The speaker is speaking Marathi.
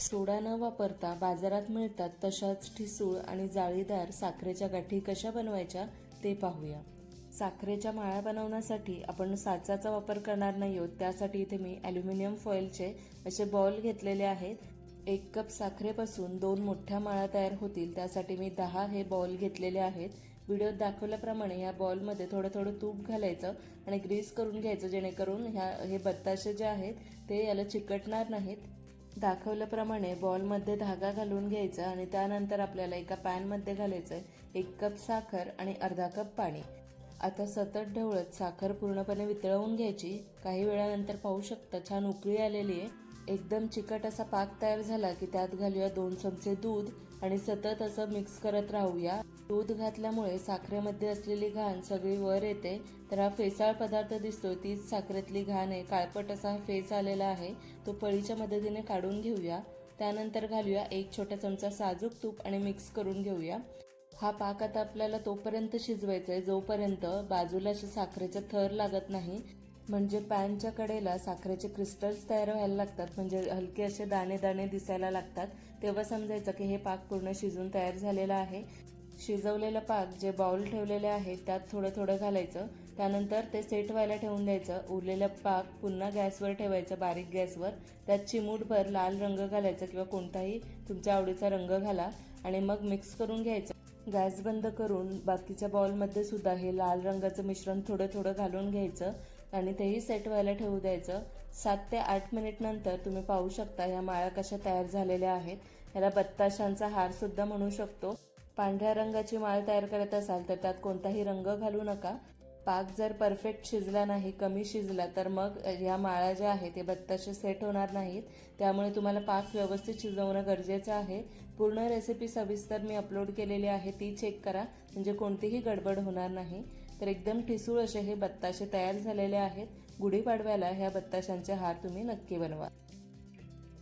सोडा न वापरता बाजारात मिळतात तशाच ठिसूळ आणि जाळीदार साखरेच्या गाठी कशा बनवायच्या ते पाहूया. साखरेच्या माळ्या बनवण्यासाठी आपण साचाचा वापर करणार नाही आहोत. त्यासाठी इथे मी ॲल्युमिनियम फॉईलचे असे बॉल घेतलेले आहेत. एक कप साखरेपासून दोन मोठ्या माळ्या तयार होतील. त्यासाठी मी दहा हे बॉल घेतलेले आहेत. व्हिडिओत दाखवल्याप्रमाणे ह्या बॉलमध्ये थोडं थोडं तूप घालायचं आणि ग्रीस करून घ्यायचं जेणेकरून ह्या हे बत्ताशे जे आहेत ते याला चिकटणार नाहीत. दाखवल्याप्रमाणे बॉलमध्ये धागा घालून घ्यायचा आणि त्यानंतर आपल्याला एका पॅनमध्ये घालायचं आहे एक कप साखर आणि अर्धा कप पाणी. आता सतत ढवळत साखर पूर्णपणे वितळवून घ्यायची. काही वेळानंतर पाहू शकता छान उकळी आलेली आहे. एकदम चिकट असा पाक तयार झाला की त्यात घालूया दोन चमचे दूध आणि सतत असं मिक्स करत राहूया. दूध घातल्यामुळे साखरेमध्ये असलेली घाण सगळी वर येते. तर हा फेसाळ पदार्थ दिसतोय. तीच साखरेतली घाण आहे. काळपट असा हा फेस आलेला आहे. तो पळीच्या मदतीने काढून घेऊया. त्यानंतर घालूया एक छोटा चमचा साजूक तूप आणि मिक्स करून घेऊया. हा पाक आता आपल्याला तोपर्यंत शिजवायचा आहे जोपर्यंत बाजूला असे साखरेचा थर लागत नाही म्हणजे पॅनच्या कडेला साखरेचे क्रिस्टल्स तयार व्हायला लागतात. म्हणजे हलके असे दाणे दाणे दिसायला लागतात. तेव्हा समजायचं की हे पाक पूर्ण शिजून तयार झालेलं आहे. शिजवलेलं पाक जे बाउल ठेवलेले आहे त्यात थोडं थोडं घालायचं. त्यानंतर ते सेट व्हायला ठेवून द्यायचं. उरलेलं पाक पुन्हा गॅसवर ठेवायचं बारीक गॅसवर. त्यात चिमूटभर लाल रंग घालायचा किंवा कोणताही तुमच्या आवडीचा रंग घाला आणि मग मिक्स करून घ्यायचं. गॅस बंद करून बाकीच्या बाउलमध्ये सुद्धा हे लाल रंगाचं मिश्रण थोडं थोडं घालून घ्यायचं. आणि तेही सेट व्हायला ठेवू द्यायचं. सात ते आठ मिनिट नंतर तुम्ही पाहू शकता ह्या माळ्या कशा तयार झालेल्या आहेत. याला बत्ताशांचा हार सुद्धा म्हणू शकतो. पांढऱ्या रंगाची माळ तयार करत असाल तर त्यात कोणताही रंग घालू नका. पाक जर परफेक्ट शिजला नाही कमी शिजला तर मग ह्या माळ्या ज्या आहेत ते बत्ताशे सेट होणार नाहीत. त्यामुळे तुम्हाला पाक व्यवस्थित शिजवणं गरजेचं आहे. पूर्ण रेसिपी सविस्तर मी अपलोड केलेली आहे ती चेक करा. म्हणजे कोणतीही गडबड होणार नाही. तर एकदम ठिसूळ असे हे बत्ताशे तयार झालेले आहेत. गुढीपाडव्याला ह्या बत्ताशांचे हार तुम्ही नक्की बनवा.